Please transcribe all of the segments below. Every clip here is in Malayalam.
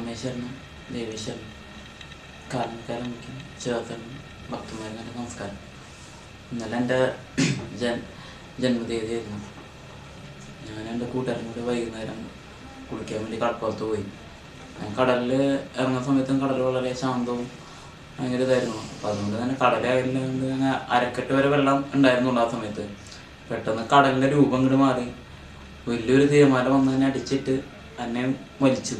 അമ്മേശ്വരനും ദേവീശ്വരനും മുഖ്യം ചേർത്തനും ഭക്തന്മാരും എന്റെ നമസ്കാരം. ഇന്നലെ എന്റെ ജൻ ജന്മതീയതിയായിരുന്നു. ഞാൻ എന്റെ കൂട്ടുകാരൻ കൂടി വൈകുന്നേരം കുളിക്കാൻ വേണ്ടി കടപ്പുറത്ത് പോയി. ഞാൻ കടലിൽ ഇറങ്ങുന്ന സമയത്തും കടൽ വളരെ ശാന്തവും ഭയങ്കര ഇതായിരുന്നു. അപ്പം അതുകൊണ്ട് തന്നെ കടലായതുകൊണ്ട് അങ്ങനെ അരക്കെട്ട് വരെ വെള്ളം ഉണ്ടായിരുന്നുള്ളൂ ആ സമയത്ത്. പെട്ടെന്ന് കടലിന്റെ രൂപം ഇങ്ങോട്ട് മാറി. വലിയൊരു തിരമാല വന്ന് തന്നെ അടിച്ചിട്ട് എന്നെ വലിച്ചു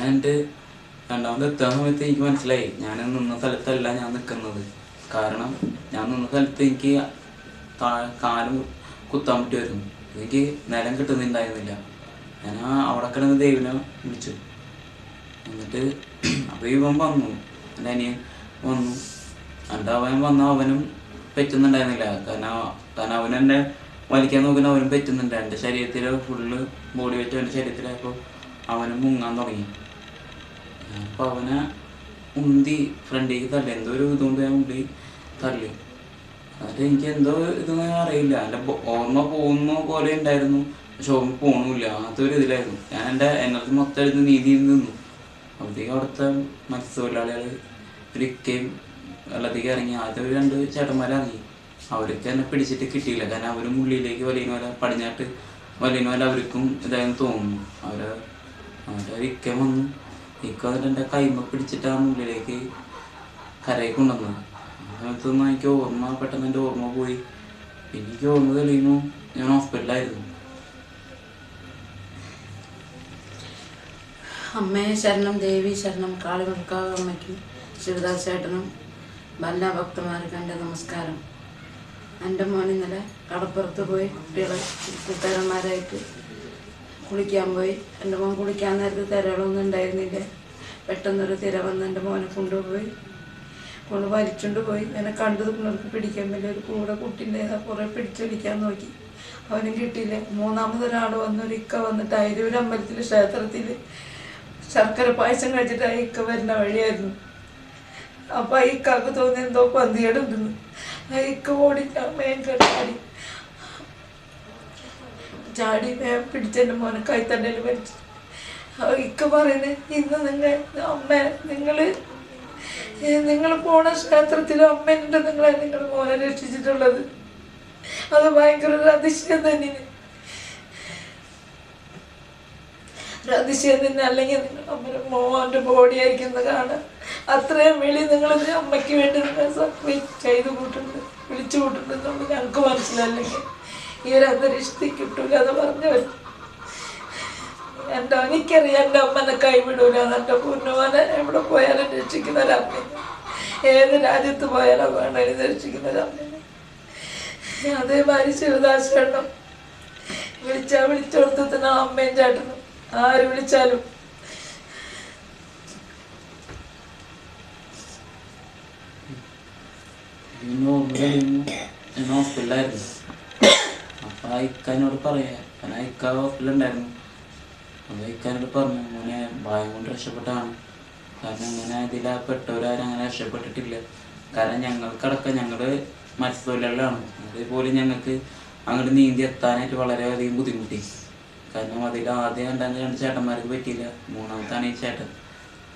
എന്നിട്ട് രണ്ടാമത് എത്താൻ സമയത്ത് എനിക്ക് മനസ്സിലായി. ഞാൻ നിന്ന സ്ഥലത്തല്ല ഞാൻ നിൽക്കുന്നത് കാരണം ഞാൻ നിന്ന സ്ഥലത്ത് എനിക്ക് കാലം കുത്താൻ പറ്റുമായിരുന്നു എനിക്ക് നിലം കിട്ടുന്നുണ്ടായിരുന്നില്ല. ഞാൻ അവിടെ കിടന്ന് ദൈവനെ വിളിച്ചു. എന്നിട്ട് അപ്പോൾ ഇവൻ വന്നു. എന്റെ അനിയൻ വന്നു. എന്നിട്ട് അവൻ വന്ന അവനും പറ്റുന്നുണ്ടായിരുന്നില്ല. കാരണം കാരണം അവൻ എന്നെ വലിക്കാൻ നോക്കുന്ന അവനും പറ്റുന്നുണ്ട്. എന്റെ ശരീരത്തിൽ ഫുള്ള് ബോഡി വെച്ച് എന്റെ ശരീരത്തിലായപ്പോൾ അവനും മുങ്ങാൻ തുടങ്ങി. അപ്പോൾ അവനെ ഉന്തി ഫ്രണ്ടിലേക്ക് തള്ളി. എന്തോ ഒരു ഇതുകൊണ്ട് ഞാൻ ഉണ്ടി തള്ളി. എന്നിട്ട് എനിക്ക് എന്തോ ഇതൊന്നും അറിയില്ല. എന്റെ ഓർമ്മ പോകുന്ന പോലെ ഉണ്ടായിരുന്നു. പക്ഷെ ഓർമ്മ പോകണമില്ല അങ്ങനത്തെ ഒരു ഇതിലായിരുന്നു. ഞാൻ എന്റെ എനർജി മൊത്തം എടുത്ത് നീതി നിന്നു അപ്പോഴത്തേക്ക് അവിടുത്തെ മത്സ്യത്തൊഴിലാളികൾ ഒരിക്കയും വെള്ളത്തേക്ക് ഇറങ്ങി. ആദ്യം ഒരു രണ്ട് ചേട്ടന്മാരിറങ്ങി. അവർക്ക് എന്നെ പിടിച്ചിട്ട് കിട്ടിയില്ല. കാരണം അവരും ഉള്ളിലേക്ക് വലിയ പോലെ പടിഞ്ഞാട്ട് വലിയ പോലെ അവർക്കും ഇതായെന്ന് തോന്നുന്നു. അവർ അവരുടെ ഇക്ക വന്നു ഇക്ക എന്റെ കൈമ പിടിച്ചിട്ടാണ് ഉള്ളിലേക്ക് കരയിൽ കൊണ്ടുവന്നത് ആ എനിക്ക് ഓർമ്മ പെട്ടെന്ന് എന്റെ ഓർമ്മ പോയി. പിന്നെ എനിക്ക് ഓർമ്മ തെളിയുന്നു ഞാൻ ഹോസ്പിറ്റലായിരുന്നു അമ്മയെ ശരണം ദേവി ശരണം കാളിമുക്കാവ് അമ്മയ്ക്കും ശിവദാസ് ചേട്ടനും എല്ലാ ഭക്തന്മാർക്കും എന്റെ നമസ്കാരം. എന്റെ മോൻ ഇന്നലെ കടപ്പുറത്ത് പോയി കുട്ടികളെ കൂട്ടുകാരന്മാരായിട്ട് കുളിക്കാൻ പോയി. എന്റെ മോൻ കുളിക്കാൻ നേരത്ത് തിരകളൊന്നും ഉണ്ടായിരുന്നില്ല. പെട്ടെന്നൊരു തിര വന്ന് എന്റെ മോനെ കൊണ്ടുപോയി. കൊണ്ട് വലിച്ചുകൊണ്ട് പോയി. എന്നെ കണ്ടു നിൽക്കുന്നവർക്ക് പിടിക്കാൻ പറ്റില്ല. ഒരു കൂടെ കുട്ടീന്റെ കുറേ പിടിച്ചടിക്കാൻ നോക്കി. അവനും കിട്ടിയില്ല. മൂന്നാമതൊരാൾ വന്ന്. ഒരു ഇക്ക വന്നിട്ട് അയരൂർ അമ്പലത്തിൽ ക്ഷേത്രത്തിൽ ശർക്കര പായസം കഴിച്ചിട്ട് ആ ഇക്ക വരുന്ന വഴിയായിരുന്നു. അപ്പം ആ ഇക്കാക്ക് തോന്നി എന്തോ പന്തികേടുണ്ടെന്ന് ആ ഇക്ക ഓടിക്കാൻ മേൻ ചാടി ചാടി പിടിച്ച പിടിച്ചെന്റെ മോനെ കൈത്തണ്ടയിൽ വലിച്ചു. ഇക്ക പറയുന്നത് ഇന്ന് നിങ്ങൾ അമ്മ നിങ്ങൾ നിങ്ങൾ പോണ ക്ഷേത്രത്തിൽ അമ്മേന്റെ നിങ്ങളെ നിങ്ങൾ മോനെ രക്ഷിച്ചിട്ടുള്ളത്. അത് ഭയങ്കര ഒരു അതിശയം തന്നെയാണ് ഒരു അതിശയം തന്നെ അല്ലെങ്കിൽ നിങ്ങൾ അമ്മയുടെ മോന്റെ ബോഡി ആയിരിക്കുന്നത് കാണാൻ അത്രയും വിളി നിങ്ങൾ അമ്മയ്ക്ക് വേണ്ടി നിങ്ങൾ ചെയ്ത് കൂട്ടുന്നത് വിളിച്ചു കൂട്ടുന്നത് ഞങ്ങൾക്ക് മനസ്സിലല്ലെങ്കിൽ ഈ ഒരു അന്തരീക്ഷത്തിൽ കിട്ടൂല എന്ന് പറഞ്ഞു എന്റെ എനിക്കറിയാം എന്റെ അമ്മനെ കൈവിടൂല. എന്റെ പൂർണമാനെ എവിടെ പോയാലും രക്ഷിക്കുന്ന ഒരമ്മ ഏത് രാജ്യത്ത് പോയാലും വേണമെങ്കിൽ രക്ഷിക്കുന്ന ഒരമ്മ അതേമാതിരി ശിവദാസ് വിളിച്ചാൽ വിളിച്ചാ വിളിച്ചോടത്തിന് അമ്മയും ചേട്ടനും ആര് വിളിച്ചാലും. ഇന്നോ ഇന്നോ അപ്പം ആ ഇക്കാനോട് പറയാ. കാരണം ഇക്ക ഹോസ്പിറ്റലുണ്ടായിരുന്നു അപ്പോൾ ഇക്കാനോട് പറഞ്ഞു മോനെ ഭയം കൊണ്ട് രക്ഷപ്പെട്ടാണ്. കാരണം അങ്ങനെ ഇതിലപ്പെട്ടവരാരും അങ്ങനെ രക്ഷപ്പെട്ടിട്ടില്ല. കാരണം ഞങ്ങൾക്കടക്കം ഞങ്ങൾ മത്സ്യത്തൊഴിലാളികളാണ്. അതേപോലെ ഞങ്ങൾക്ക് അങ്ങോട്ട് നീന്തി എത്താനായിട്ട് വളരെ അധികം ബുദ്ധിമുട്ടി. കാരണം അതിൽ ആദ്യം രണ്ടാമത് രണ്ട് ചേട്ടന്മാർക്ക് പറ്റിയില്ല. മൂന്നാമത്താണ് ഈ ചേട്ടൻ.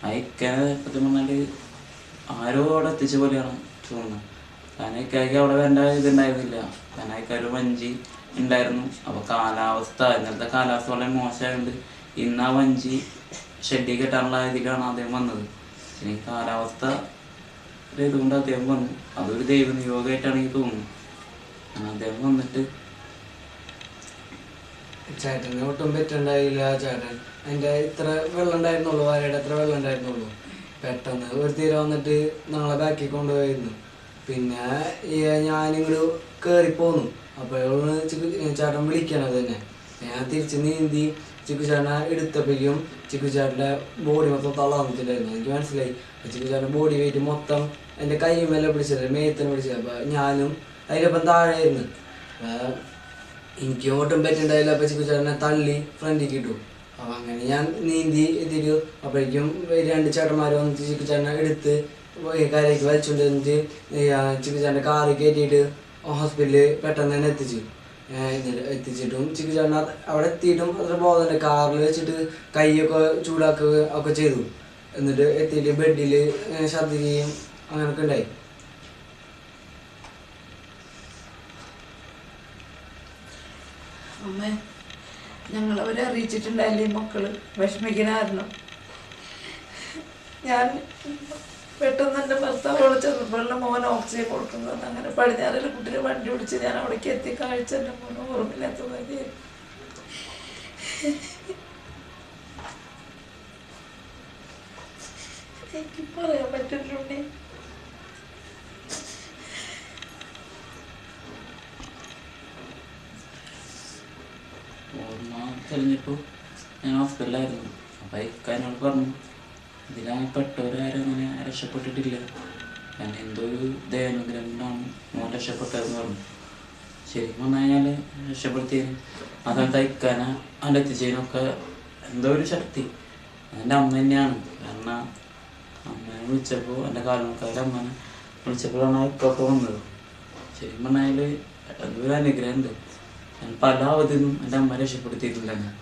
ആ ഇക്കാനെ സത്യം പറഞ്ഞാൽ ആരോ അവിടെ എത്തിച്ച പോലെയാണ് തോന്നുന്നത്. കാരണം അവിടെ വേണ്ട ഇതുണ്ടായിരുന്നില്ല. കാരണം ഇക്കാര് വഞ്ചി ഉണ്ടായിരുന്നു. അപ്പോൾ കാലാവസ്ഥ ഇന്നത്തെ കാലാവസ്ഥ വളരെ മോശമായതുകൊണ്ട് ഇന്ന് ആ വഞ്ചി ഷെഡി കെട്ടാനുള്ള ഇതിലാണ് അദ്ദേഹം വന്നത്. ഇനി കാലാവസ്ഥ ഇതുകൊണ്ട് അദ്ദേഹം വന്നു. അതൊരു ദൈവനിയോഗമായിട്ടാണ് എനിക്ക് തോന്നുന്നത് അദ്ദേഹം വന്നിട്ട് ചേട്ടന് ഒട്ടും പറ്റുണ്ടായില്ല. ചേട്ടൻ എന്റെ ഇത്ര വെള്ളം ഉണ്ടായിരുന്നുള്ളൂ വാരയുടെ എത്ര വെള്ളം ഉണ്ടായിരുന്നുള്ളൂ. പെട്ടെന്ന് ഒരു തീരെ വന്നിട്ട് ഞങ്ങളെ ബാക്കി കൊണ്ടുപോയിരുന്നു. പിന്നെ ഞാനിങ്ങോട്ട് കയറിപ്പോന്നു അപ്പോഴാണ് ചിക്കു ചേട്ടൻ വിളിക്കണത് തന്നെ ഞാൻ തിരിച്ച് നീന്തി ചിക്കു ചേട്ടനെ എടുത്തപ്പോഴേക്കും ചിക്കു ചേട്ടന്റെ ബോഡി മൊത്തം തളർന്നിട്ടുണ്ടായിരുന്നു. എനിക്ക് മനസ്സിലായി. ചിക്കു ചേട്ടന്റെ ബോഡി വെയിറ്റ് മൊത്തം എന്റെ കൈ മേലെ പിടിച്ചത് മേത്തനെ പിടിച്ചത് അപ്പോൾ ഞാനും അതിനൊപ്പം താഴെയായിരുന്നു. എനിക്ക് ഓട്ടം പറ്റുണ്ടായില്ല. അപ്പൊ ചിക്കുചേട്ടനെ തള്ളി ഫ്രണ്ടിൽ കിട്ടു അപ്പോൾ അങ്ങനെ ഞാൻ നീന്തി എത്തിയിട്ട്. അപ്പോഴേക്കും രണ്ട് ചേട്ടന്മാർ വന്നിട്ട് ചിക്കുചേട്ടനെ എടുത്ത് ഈ കരയ്ക്ക് വലിച്ചുകൊണ്ട് വന്നിട്ട് ചിക്കുചേട്ടന്റെ കാറ് കയറ്റിയിട്ട് ഹോസ്പിറ്റലിൽ പെട്ടെന്ന് തന്നെ എത്തിച്ചു. എന്നിട്ട് എത്തിച്ചിട്ടും ചിക്കു ചേട്ടൻ അത് അവിടെ എത്തിയിട്ടും അത്ര ബോധമുണ്ട് കാറിൽ വെച്ചിട്ട് കൈയൊക്കെ ചൂടാക്കുക ഒക്കെ ചെയ്തു. എന്നിട്ട് എത്തിയിട്ട് ബെഡിൽ ഛർദ്ദിക്കുകയും അങ്ങനെയൊക്കെ ഉണ്ടായി. അമ്മ അവരെ അറിയിച്ചിട്ടുണ്ടായില്ലേ മക്കൾ? വിഷമിക്കണായിരുന്നു ഞാൻ പെട്ടെന്ന് എന്റെ ഭർത്താവ് വിളിച്ചപ്പോഴുള്ള മോൻ ഓക്സിജൻ കൊടുക്കുന്നത്. അങ്ങനെ പടിഞ്ഞാറിൽ കുട്ടിയെ വണ്ടി ഓടിച്ച് ഞാൻ അവിടേക്ക് എത്തി. കാഴ്ച എന്റെ മോനെ ഓർമ്മയില്ലാത്ത മതി എനിക്ക് പറയാൻ പറ്റുന്നുണ്ടേ തെളിഞ്ഞപ്പോൾ ഞാൻ ഹോസ്പിറ്റലായിരുന്നു അപ്പോൾ ഇക്കാരനോട് പറഞ്ഞു. ഇതിലാണ് പെട്ടവരാരും അങ്ങനെ രക്ഷപ്പെട്ടിട്ടില്ല. കാരണം എന്തോ ഒരു ദയാനുഗ്രഹം കൊണ്ടാണ് മോൻ രക്ഷപ്പെട്ടതെന്ന് പറഞ്ഞു. ശരിക്കും പറഞ്ഞു കഴിഞ്ഞാൽ രക്ഷപ്പെടുത്തിയതിന് അതാണ് തയ്ക്കാന അവന്റെ എത്തിച്ചതിനൊക്കെ എന്തോ ഒരു ശക്തി. എന്റെ അമ്മ തന്നെയാണ്. കാരണം അമ്മേനെ വിളിച്ചപ്പോൾ എന്റെ കാലങ്ങൾക്കാരുടെ അമ്മേനെ വിളിച്ചപ്പോഴാണ് ഇക്കൊക്കെ വന്നത്. ശരിക്കും പറഞ്ഞാൽ ഒരു അനുഗ്രഹമുണ്ട്. ഞാൻ പല അവധിയും എന്റെ അമ്മ രക്ഷപ്പെടുത്തിയിട്ടില്ല. എന്നെ